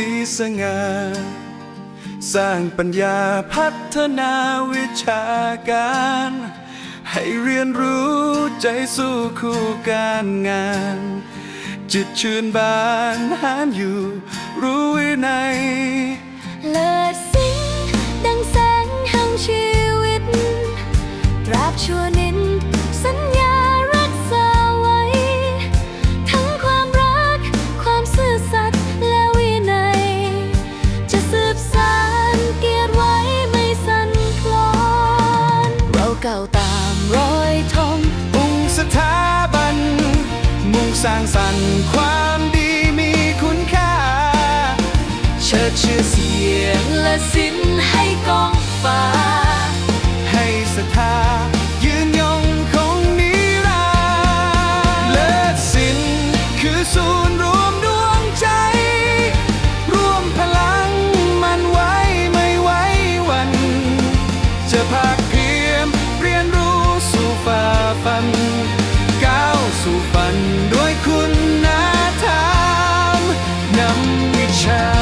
สีสง่าสร้างปัญญาพัฒนาวิชาการ ให้เรียนรู้ใจสู้คู่การงาน จิตชื่นบานหานอยู่รู้วินัย สร้างสรรค์ความดีมีคุณค่า เชิดชื่อเสียงและสินให้กองฟ้า ให้ศรัทธายืนยงคงนิรันดร์เลิศสินคือศูนย์รวมดวงใจ ร่วมพลังมันไว้ไม่ไว้วัน จะภาคเพียมเรียนรู้สู่ฝ่าฟัน นด้วยคุณธรรมนำวิชาเรา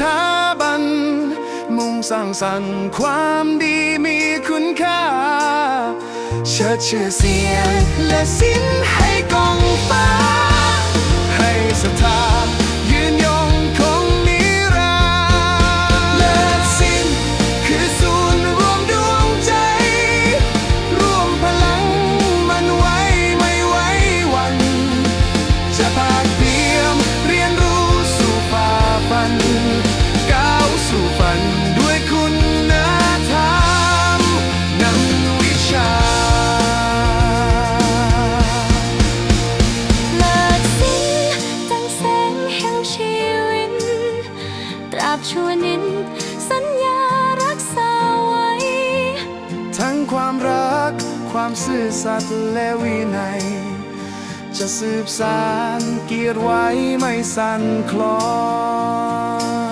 ถาบัน มุ่งสร้างสรรค์ความดีมีคุณค่าเชิดชื่อเสียงและสินให้กองฟ้า ความซื่อสัตย์และวินัย จะสืบสานเกียรติไว้ไม่สั่นคลอน